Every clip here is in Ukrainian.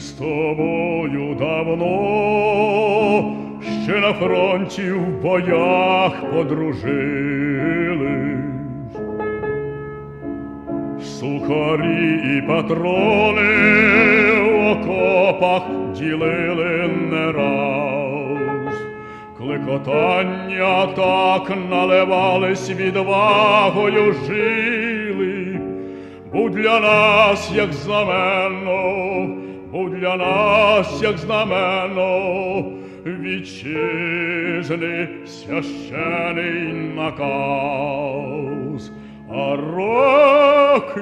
з тобою давно, ще на фронті в боях подружились. Сухарі і патрони в окопах ділили не раз. Кликотання так наливались відвагою жили, будь для нас, як знамено, будь для нас, як знамено, вітчизни священий наказ, а роки,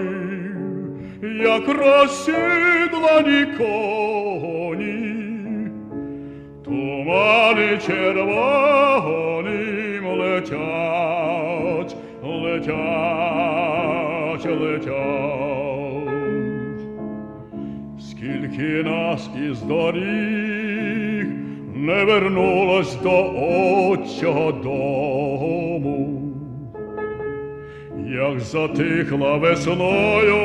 як розсідлані коні, Тумани червоним летять, летять, летять. Скільки нас із доріг не вернулось до отчого дому, як затихла весною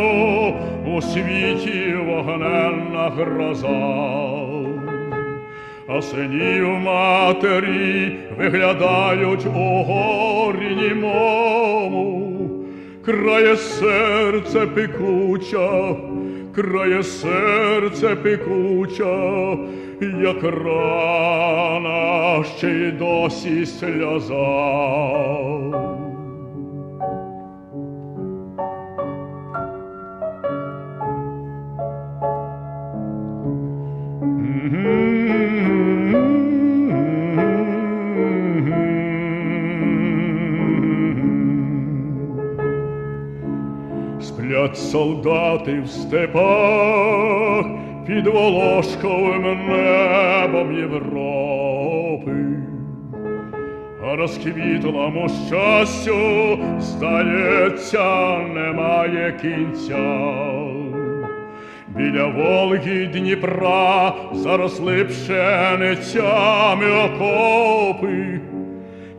у світі вогненна гроза. А синів матері виглядають у горі німому, крає серце пекуча, крає серце пекуча, як рана ще й досі сльоза. Сплять солдати в степах під волошковим небом Європи, а розквітлому щастю, здається, немає кінця. Біля Волги Дніпра заросли пшеницями окопи,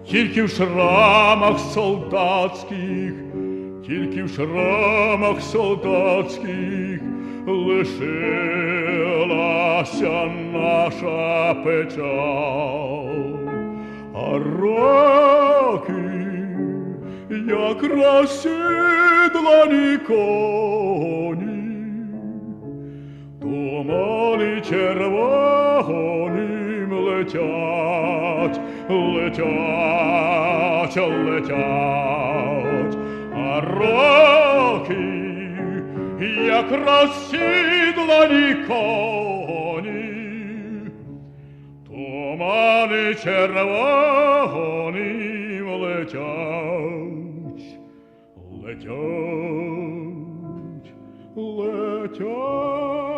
тільки в шрамах солдатських, тільки в шрамах солдатських лишилася наша печаль, а роки, як розсідлані коні. Тумани червоним летять, летять, летять, роки, як розсідлані коні, тумани червоним летять, летять, летять.